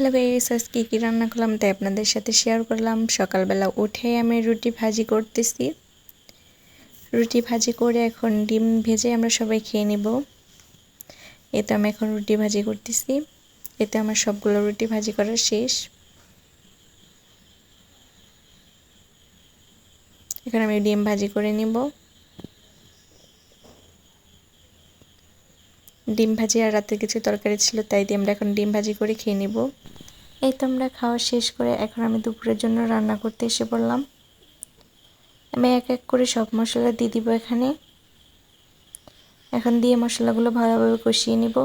Hello guys আজকে কী রান্না করলাম তাই আপনাদের সাথে শেয়ার করলাম। সকালবেলা উঠে আমি রুটি ভাজি করতেছি। রুটি ভাজি করে এখন ডিম ভেজে আমরা সবাই খেয়ে নিব। এতে আমি এখন রুটি ভাজি করতেছি। এতে আমার সবগুলো রুটি ভাজি করা শেষ। এখন আমি ডিম ভাজি করে নিব। ডিম ভাজি আর রাতে কিছু তরকারি ছিল, তাই দিয়ে আমরা এখন ডিম ভাজি করে খেয়ে নিব। এই তো আমরা খাওয়া শেষ করে এখন আমি দুপুরের জন্য রান্না করতে এসে পড়লাম। আমি এক এক করে সব মশলা দিয়ে দিব এখানে। এখন দিয়ে মশলাগুলো ভালোভাবে কষিয়ে নিব।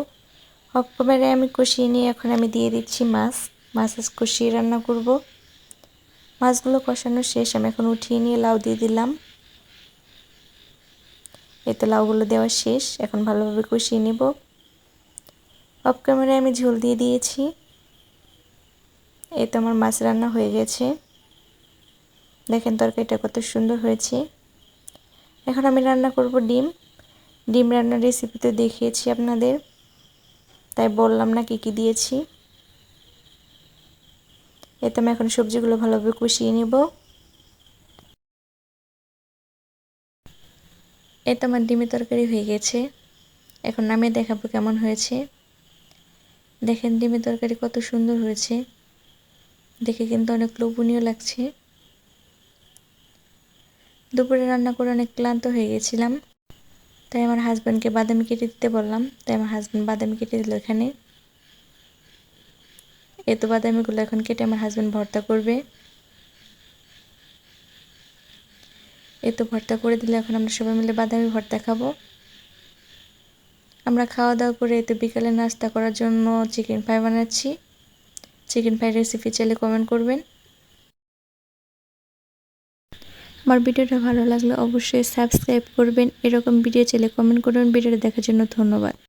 অফ আমি কষিয়ে নিয়ে এখন আমি দিয়ে দিচ্ছি মাছ। মাছ কষিয়ে রান্না করব। মাছগুলো কষানো শেষ, আমি এখন উঠিয়ে নিয়ে লাউ দিয়ে দিলাম। এই তো লাউগুলো দেওয়া শেষ। এখন ভালোভাবে কষিয়ে নেব। অফ ক্যামেরায় আমি ঝোল দিয়ে দিয়েছি। এই তো আমার মাছ রান্না হয়ে গেছে। দেখেন তরকারিটা কত সুন্দর হয়েছে। এখন আমি রান্না করব ডিম। ডিম রান্নার রেসিপিতে দেখিয়েছি আপনাদের। তাই বললাম না কি কি দিয়েছি। এতে আমি এখন সবজিগুলো ভালোভাবে কষিয়ে নেব। এই তো আমার ডিমের তরকারি হয়ে গেছে। এখন নামে দেখাবো কেমন হয়েছে। দেখেন, ডিমের তরকারি কত সুন্দর হয়েছে। দেখে কিন্তু অনেক লোভনীয় লাগছে। দুপুরে রান্না করে অনেক ক্লান্ত হয়ে গেছিলাম। তাই আমার হাজব্যান্ডকে বাদামি কেটে দিতে বললাম। তাই আমার হাজব্যান্ড বাদামি কেটে দিল এখানে। এত বাদামিগুলো এখন কেটে আমার হাজব্যান্ড ভর্তা করবে। এত ভর্তা করে দিলে এখন আমরা সবাই মিলে বাদামি ভর্তা খাব। আমরা খাওয়া দাওয়া করে এতে বিকালে নাস্তা করার জন্য চিকেন ফ্রাই বানাচ্ছি। চিকেন ফ্রাই রেসিপি চাইলে কমেন্ট করবেন। আমার ভিডিওটা ভালো লাগলে অবশ্যই সাবস্ক্রাইব করবেন। এরকম ভিডিও চাইলে কমেন্ট করবেন। ভিডিওটা দেখার জন্য ধন্যবাদ।